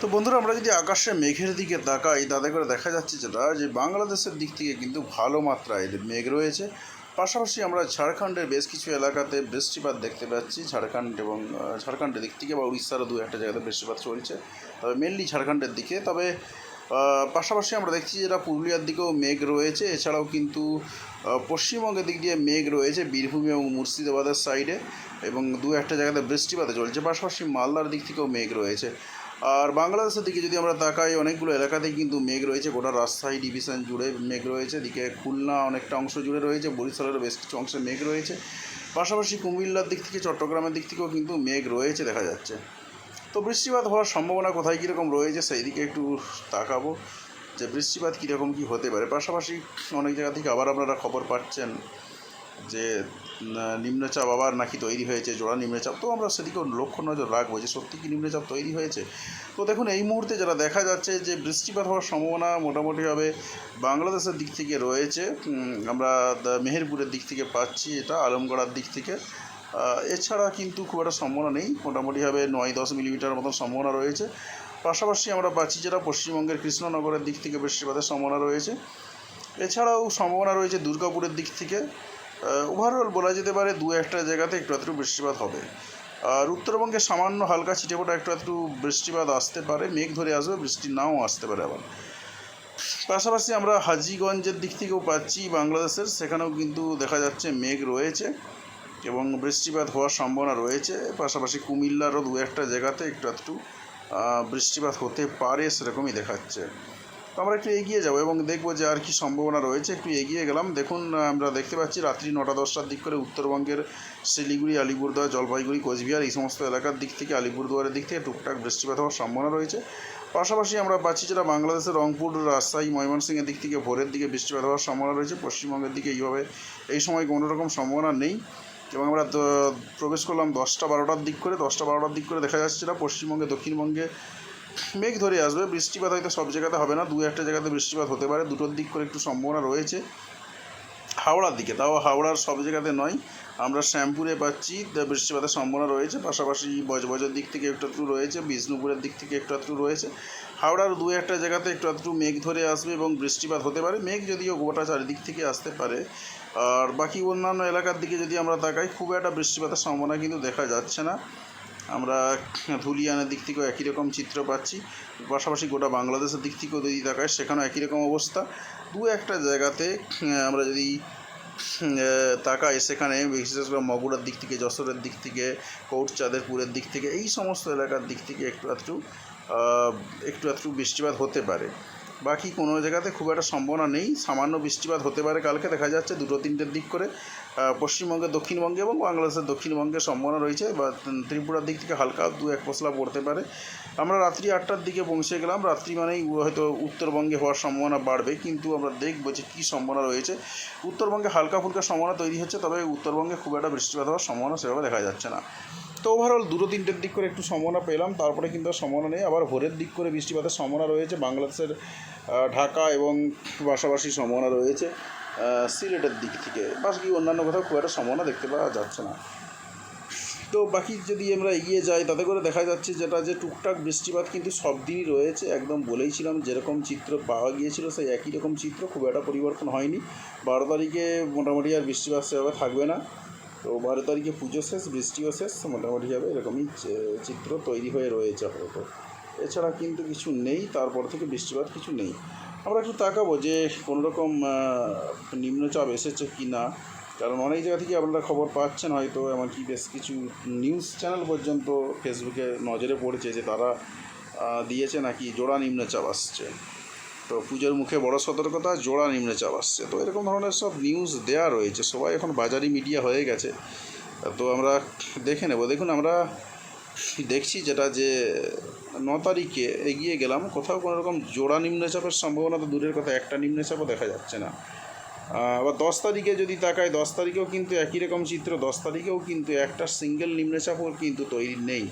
তো বন্ধুরা, আমরা যদি আকাশে মেঘের দিকে তাকাই, তাতে করে দেখা যাচ্ছে যেটা, যে বাংলাদেশের দিক থেকে কিন্তু ভালো মাত্রায় মেঘ রয়েছে। পাশাপাশি আমরা ঝাড়খণ্ডের বেশ কিছু এলাকাতে বৃষ্টিপাত দেখতে পাচ্ছি। ঝাড়খণ্ড এবং ঝাড়খণ্ডের দিক থেকে বা উড়িষ্যারও দু একটা জায়গাতে বৃষ্টিপাত চলছে। তবে মেনলি ঝাড়খণ্ডের দিকে। তবে পাশাপাশি আমরা দেখছি যেটা পুরুলিয়ার দিকেও মেঘ রয়েছে। এছাড়াও কিন্তু পশ্চিমবঙ্গের দিক দিয়ে মেঘ রয়েছে বীরভূম এবং মুর্শিদাবাদের সাইডে এবং দু একটা জায়গাতে বৃষ্টিপাত চলছে। পাশাপাশি মালদার দিক থেকেও মেঘ রয়েছে। আর বাংলাদেশের দিকে যদি আমরা তাকাই, অনেকগুলো এলাকাতেই কিন্তু মেঘ রয়েছে। গোটা রাজশাহী ডিভিশন জুড়ে মেঘ রয়েছে। এদিকে খুলনা অনেকটা অংশ জুড়ে রয়েছে। বরিশালের বেশ কিছু অংশে মেঘ রয়েছে। পাশাপাশি কুমিল্লার দিক থেকে, চট্টগ্রামের দিক থেকেও কিন্তু মেঘ রয়েছে দেখা যাচ্ছে। তো বৃষ্টিপাত হওয়ার সম্ভাবনা কোথায় কীরকম রয়েছে, সেই দিকে একটু তাকাবো যে বৃষ্টিপাত কীরকম কী হতে পারে। পাশাপাশি অনেক জায়গা থেকে আবার আপনারা খবর পাচ্ছেন যে নিম্নচাপ আবার নাকি তৈরি হয়েছে, জোড়া নিম্নচাপ। তো আমরা সেদিকেও লক্ষ্য নজর রাখব যে সত্যি কি নিম্নচাপ তৈরি হয়েছে। তো দেখুন, এই মুহূর্তে যারা দেখা যাচ্ছে যে বৃষ্টিপাত হওয়ার সম্ভাবনা মোটামুটিভাবে বাংলাদেশের দিক থেকে রয়েছে আমরা মেহেরপুরের দিক থেকে পাচ্ছি এটা, আলমগড়ার দিক থেকে। এছাড়া কিন্তু খুব একটা সম্ভাবনা নেই, মোটামুটিভাবে নয় দশ মিলিমিটার মতন সম্ভাবনা রয়েছে। পাশাপাশি আমরা পাচ্ছি যেটা পশ্চিমবঙ্গের কৃষ্ণনগরের দিক থেকে বৃষ্টিপাতের সম্ভাবনা রয়েছে। এছাড়াও সম্ভাবনা রয়েছে দুর্গাপুরের দিক থেকে। ওভারঅল বলা যেতে পারে দু একটা জায়গাতে একটু একটু বৃষ্টিপাত হবে। আর উত্তরবঙ্গে সামান্য হালকা ছিটেফোঁটা একটু একটু বৃষ্টিপাত আসতে পারে, মেঘ ধরে আসবে, বৃষ্টি নাও আসতে পারে আবার। পাশাপাশি আমরা হাজিগঞ্জের দিক থেকেও পাচ্ছি বাংলাদেশের, সেখানেও কিন্তু দেখা যাচ্ছে মেঘ রয়েছে এবং বৃষ্টিপাত হওয়ার সম্ভাবনা রয়েছে। পাশাপাশি কুমিল্লারও দু একটা জায়গাতে একটু একটু বৃষ্টিপাত হতে পারে সেরকমই দেখাচ্ছে। তো আমরা একটু এগিয়ে যাব এবং দেখব যে আর কি সম্ভাবনা রয়েছে। একটু এগিয়ে গেলাম। দেখুন, আমরা দেখতে পাচ্ছি রাত্রি নটা দশটার দিক করে উত্তরবঙ্গের শিলিগুড়ি, আলিপুরদুয়ার, জলপাইগুড়ি, কোচবিহার এই সমস্ত এলাকার দিক থেকে, আলিপুরদুয়ারের দিক থেকে টুকটাক বৃষ্টিপাত হওয়ার সম্ভাবনা রয়েছে। পাশাপাশি আমরা পাচ্ছি যেটা বাংলাদেশের রংপুর, রাজশাহী, ময়মনসিংহের দিক থেকে ভোরের দিকে বৃষ্টিপাত হওয়ার সম্ভাবনা রয়েছে। পশ্চিমবঙ্গের দিকে এইভাবে এই সময় কোনো রকম সম্ভাবনা নেই। এবং আমরা প্রবেশ করলাম দশটা বারোটার দিক করে। দশটা বারোটার দিক করে দেখা যাচ্ছে না পশ্চিমবঙ্গে, দক্ষিণবঙ্গে মেঘ ধরে আসবে। বৃষ্টিপাত হয়তো সব জায়গাতে হবে না, দু একটা জায়গাতে বৃষ্টিপাত হতে পারে। দুটোর দিক করে একটু সম্ভাবনা রয়েছে। হাওড়ার দিকে, তাও হাওড়ার সব জায়গাতে নয়। আমরা শ্যামপুরে পাচ্ছি বৃষ্টিপাতের সম্ভাবনা রয়েছে। পাশাপাশি বজবজের দিক থেকে একটু একটু রয়েছে, বিষ্ণুপুরের দিক থেকে একটু একটু রয়েছে। হাওড়ার দু একটা জায়গাতে একটু একটু মেঘ ধরে আসবে এবং বৃষ্টিপাত হতে পারে। মেঘ যদিও গোটা চারিদিক থেকে আসতে পারে। আর বাকি অন্যান্য এলাকার দিকে যদি আমরা তাকাই, খুব একটা বৃষ্টিপাতের সম্ভাবনা কিন্তু দেখা যাচ্ছে না। আমরা ধুলিয়ানের দিক থেকেও একই রকম চিত্র পাচ্ছি। পাশাপাশি গোটা বাংলাদেশের দিক থেকেও যদি তাকাই সেখানেও একই রকম অবস্থা। দু একটা জায়গাতে আমরা যদি তাকাই সেখানে বিশেষ করে মগুরার দিক থেকে যশোরের দিক থেকে কৌটচাঁদেরপুরের দিক থেকে এই সমস্ত এলাকার দিক থেকে একটু আহ, একটু একটু বৃষ্টিপাত হতে পারে। বাকি কোনো জায়গাতে খুব একটা সম্ভাবনা নেই। সামান্য বৃষ্টিপাত হতে পারে কালকে দেখা যাচ্ছে দুটো তিনটের দিক করে। পশ্চিমবঙ্গে দক্ষিণবঙ্গে এবং বাংলাদেশের দক্ষিণবঙ্গে সম্ভাবনা রয়েছে। বা ত্রিপুরার দিক থেকে হালকা দু এক পশলা পড়তে পারে। আমরা রাত্রি আটটার দিকে পৌঁছে গেলাম। রাত্রি মানেই হয়তো উত্তরবঙ্গে হওয়ার সম্ভাবনা বাড়বে, কিন্তু আমরা দেখব যে কী সম্ভাবনা রয়েছে। উত্তরবঙ্গে হালকা ফুলকা সম্ভাবনা তৈরি হচ্ছে, তবে উত্তরবঙ্গে খুব একটা বৃষ্টিপাত হওয়ার সম্ভাবনা সেভাবে দেখা যাচ্ছে না। তো ওভারঅল দুটো তিনটের দিক করে একটু সম্ভাবনা পেলাম, তারপরে কিন্তু আর সম্ভাবনা নেই। আবার ভোরের দিক করে বৃষ্টিপাতের সম্ভাবনা রয়েছে। বাংলাদেশের ঢাকা এবং পাশাপাশি সম্ভাবনা রয়েছে। সিলেটের দিক থেকে। বাকি অন্যান্য কোথাও খুব একটা সম্ভাবনা দেখতে পাওয়া যাচ্ছে না। তো বাকি যদি আমরা এগিয়ে যাই, তাতে করে দেখা যাচ্ছে যেটা যে টুকটাক বৃষ্টিপাত কিন্তু সব দিনই রয়েছে। একদম বলেইছিলাম, যেরকম চিত্র পাওয়া গিয়েছিল, সেই একই রকম চিত্র খুব একটা পরিবর্তন হয়নি। বারো তারিখে মোটামুটি আর বৃষ্টিপাত সেভাবে থাকবে না। তো বারো তারিখে পুজো শেষ, বৃষ্টিও শেষ মোটামুটিভাবে এরকমই চিত্র তৈরি হয়ে রয়েছে আপাতত। এছাড়া কিন্তু কিছু নেই, তারপর থেকে বৃষ্টিপাত কিছু নেই। আমরা একটু তাকাবো যে কোনো রকম নিম্নচাপ এসেছে কি না কারণ অনেক জায়গা থেকে আপনারা খবর পাচ্ছেন হয়তো, এমনকি বেশ কিছু নিউজ চ্যানেল পর্যন্ত ফেসবুকে নজরে পড়েছে যে তারা দিয়েছে নাকি জোড়া নিম্নচাপ আসছে। তো পুজোর মুখে বড় সতর্কতা, জোড়া নিম্নচাপ আসছে। তো এরকম ধরনের সব নিউজ দেয়া রয়েছে। সবাই এখন বাজারি মিডিয়া হয়ে গেছে। তো আমরা দেখে নেব। দেখুন, আমরা দেখছি যেটা যে ন তারিখে এগিয়ে গেলাম, কোথাও কোনো রকম জোড়া নিম্নচাপের সম্ভাবনা তো দূরের কথা, একটা নিম্নচাপও দেখা যাচ্ছে না। আবার দশ তারিখে যদি তাকায় দশ তারিখেও কিন্তু একই রকম চিত্র, দশ তারিখেও কিন্তু একটা সিঙ্গেল নিম্নচাপও কিন্তু তৈরি নেই।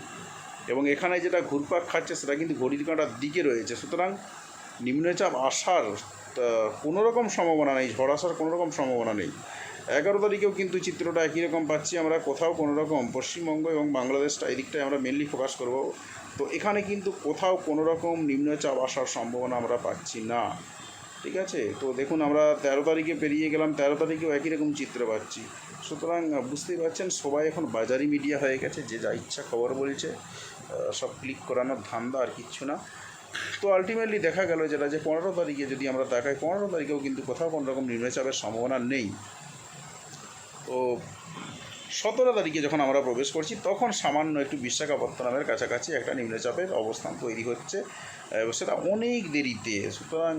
এবং এখানে যেটা ঘুরপাক খাচ্ছে, সেটা কিন্তু ঘড়ির কাঁটার দিকে রয়েছে। সুতরাং নিম্নচাপ আসার কোনো রকম সম্ভাবনা নেই, ঝড় আসার কোনো রকম সম্ভাবনা নেই। এগারো তারিখেও কিন্তু চিত্রটা একই রকম পাচ্ছি। আমরা কোথাও কোনো রকম পশ্চিমবঙ্গ এবং বাংলাদেশটা এই দিকটায় আমরা মেনলি ফোকাস করব। তো এখানে কিন্তু কোথাও কোনো রকম নিম্নচাপ আসার সম্ভাবনা আমরা পাচ্ছি না। ঠিক আছে? তো দেখুন, আমরা তেরো তারিখে পেরিয়ে গেলাম, তেরো তারিখেও একই রকম চিত্র পাচ্ছি। সুতরাং বুঝতেই পারছেন, সবাই এখন বাজারি মিডিয়া হয়ে গেছে, যে যা ইচ্ছা খবর বলছে সব ক্লিক করানোর ধান্দা আর কিচ্ছু না। তো আলটিমেটলি দেখা গেল যেটা, যে পনেরো তারিখে যদি আমরা তাকাই, পনেরো তারিখেও কিন্তু কোথাও কোনো রকম নিম্নচাপের সম্ভাবনা নেই। তো সতেরো তারিখে যখন আমরা প্রবেশ করছি, তখন সামান্য একটু বিশাখাপত্তনমের কাছাকাছি একটা নিম্নচাপের অবস্থান তৈরি হচ্ছে সেটা অনেক দেরিতে। সুতরাং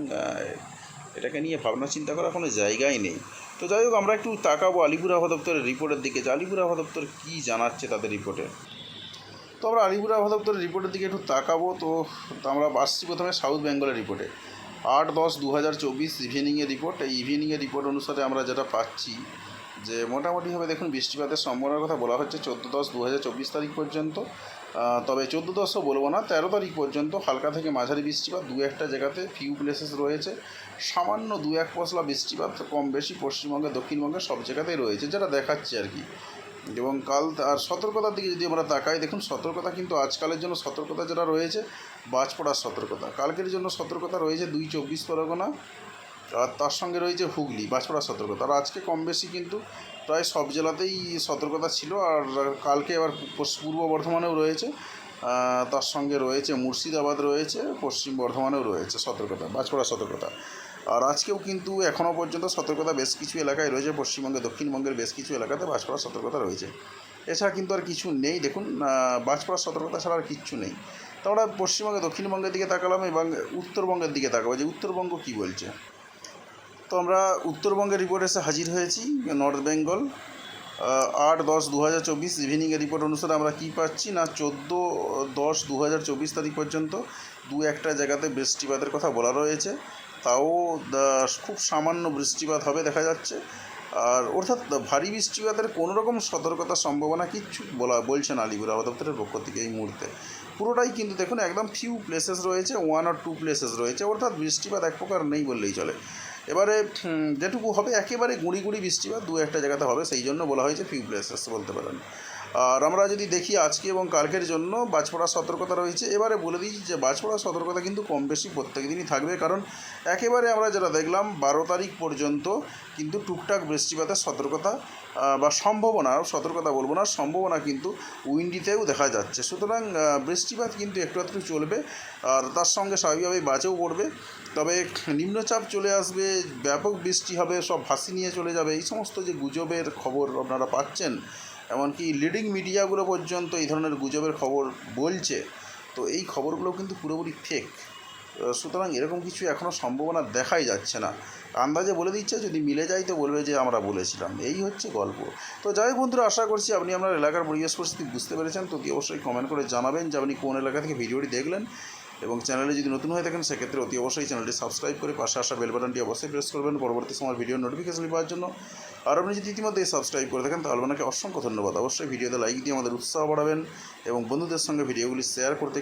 এটাকে নিয়ে ভাবনা চিন্তা করার কোনো জায়গাই নেই। তো যাই হোক, আমরা একটু তাকাবো আলিপুর আবহাওয়া দপ্তরের রিপোর্টের দিকে। যে আলিপুর আবহাওয়া দপ্তর কী জানাচ্ছে তাদের রিপোর্টে? তো আমরা আলিপুর আবহাওয়া দপ্তরের রিপোর্টের দিকে একটু তাকাবো। তো আমরা আসছি প্রথমে সাউথ বেঙ্গলের রিপোর্টে। আট দশ দু হাজার চব্বিশ ইভিনিংয়ের রিপোর্ট। এই ইভিনিংয়ের রিপোর্ট অনুসারে আমরা যেটা পাচ্ছি যে মোটামুটিভাবে দেখুন বৃষ্টিপাতের সম্ভাবনার কথা বলা হচ্ছে চোদ্দ দশ দু হাজার চব্বিশ তারিখ পর্যন্ত। তবে চোদ্দ দশও বলব না, তেরো তারিখ পর্যন্ত হালকা থেকে মাঝারি বৃষ্টিপাত, দু একটা জায়গাতে ফিউ প্লেসেস রয়েছে। সামান্য দু এক পশলা বৃষ্টিপাত কম বেশি পশ্চিমবঙ্গে, দক্ষিণবঙ্গে সব জায়গাতেই রয়েছে, যেটা দেখাচ্ছে আর কি। এবং কাল আর সতর্কতার দিকে যদি আমরা তাকাই, দেখুন সতর্কতা কিন্তু আজকালের জন্য সতর্কতা যেটা রয়েছে বাজ পড়ার সতর্কতা। কালকের জন্য সতর্কতা রয়েছে দুই চব্বিশ পরগনা আর তার সঙ্গে রয়েছে হুগলি বাজপড়ার সতর্কতা। আর আজকে কম বেশি কিন্তু প্রায় সব জেলাতেই সতর্কতা ছিল। আর কালকে আবার পূর্ব বর্ধমানেও রয়েছে। তার সঙ্গে রয়েছে মুর্শিদাবাদ রয়েছে পশ্চিম বর্ধমানেও রয়েছে সতর্কতা বাজপড়ার সতর্কতা। আর আজকেও কিন্তু এখনও পর্যন্ত সতর্কতা বেশ কিছু এলাকায় রয়েছে। পশ্চিমবঙ্গে দক্ষিণবঙ্গের বেশ কিছু এলাকাতে বাজপড়ার সতর্কতা রয়েছে। এছাড়া কিন্তু আর কিছু নেই। দেখুন আহ, বাজপড়ার সতর্কতা ছাড়া আর কিচ্ছু নেই। তো আমরা পশ্চিমবঙ্গে দক্ষিণবঙ্গের দিকে তাকালাম এবং উত্তরবঙ্গের দিকে তাকাবো। যে উত্তরবঙ্গ কী বলছে? তো আমরা উত্তরবঙ্গের রিপোর্ট এসে হাজির হয়েছি নর্থ বেঙ্গল আট দশ দু হাজার চব্বিশ ইভিনিংয়ের রিপোর্ট অনুসারে আমরা কী পাচ্ছি না, চোদ্দ দশ দু হাজার চব্বিশ তারিখ পর্যন্ত দু একটা জায়গাতে বৃষ্টিপাতের কথা বলা রয়েছে। তাও খুব সামান্য বৃষ্টিপাত হবে দেখা যাচ্ছে। আর অর্থাৎ ভারী বৃষ্টিপাতের কোনো রকম সতর্কতার সম্ভাবনা কিচ্ছু বলা বলছেন আলিপুর আবহাওয়া দপ্তরের পক্ষ থেকে এই মুহূর্তে। পুরোটাই কিন্তু দেখুন একদম ফিউ প্লেসেস রয়েছে ওয়ান আর টু প্লেসেস রয়েছে। অর্থাৎ বৃষ্টিপাত এক প্রকার নেই বললেই চলে। এবারে যেটুকু হবে, একেবারে গুঁড়ি গুঁড়ি বৃষ্টি বা দু একটা জায়গাতে হবে, সেই জন্য বলা হয়েছে ফিউ প্লেসেস বলতে পারেন। আর আমরা যদি দেখি আজকে এবং কালকের জন্য বাজপড়ার সতর্কতা রয়েছে। এবারে বলে দিই যে বাজপড়ার সতর্কতা কিন্তু কম বেশি প্রত্যেক দিনই থাকবে, কারণ একেবারে আমরা যেটা দেখলাম, বারো তারিখ পর্যন্ত কিন্তু টুকটাক বৃষ্টিপাতের সতর্কতা বা সম্ভাবনা সতর্কতা বলব না, সম্ভাবনা কিন্তু উইন্ডিতেও দেখা যাচ্ছে। সুতরাং বৃষ্টিপাত কিন্তু একটু একটু চলবে, আর তার সঙ্গে স্বাভাবিকভাবেই বাজেও পড়বে। তবে নিম্নচাপ চলে আসবে, ব্যাপক বৃষ্টি হবে, সব ভাসি নিয়ে চলে যাবে, এই সমস্ত যে গুজবের খবর আপনারা পাচ্ছেন, এমনকি লিডিং মিডিয়াগুলো পর্যন্ত এই ধরনের গুজবের খবর বলছে, তো এই খবরগুলো কিন্তু পুরোপুরি ফেক সুতরাং এরকম কিছু এখনও সম্ভাবনা দেখাই যাচ্ছে না। আন্দাজে বলে দিচ্ছে, যদি মিলে যায় তো বলবে যে আমরা বলেছিলাম। এই হচ্ছে গল্প। তো যাই বন্ধুরা, আশা করছি আপনি আপনার এলাকার পরিবেশ পরিস্থিতি বুঝতে পেরেছেন। তো অবশ্যই কমেন্ট করে জানাবেন যে আপনি কোন এলাকা থেকে ভিডিওটি দেখলেন। এবং চ্যানেলে যদি নতুন হয়ে থাকেন, সেক্ষেত্রে অতি অবশ্যই চ্যানেলটি সাবস্ক্রাইব করে পাশে আসা বেল বাটনটি অবশ্যই প্রেস করবেন। পরবর্তী সময় ভিডিও নোটিফিকেশন পাওয়ার জন্য। আর আপনি যদি ইতিমধ্যে সাবস্ক্রাইব করে থাকেন, তাহলে আপনাকে অসংখ্য ধন্যবাদ। অবশ্যই ভিডিওতে লাইক দিয়ে আমাদের উৎসাহ বাড়াবেন এবং বন্ধুদের সঙ্গে ভিডিওগুলি শেয়ার করতে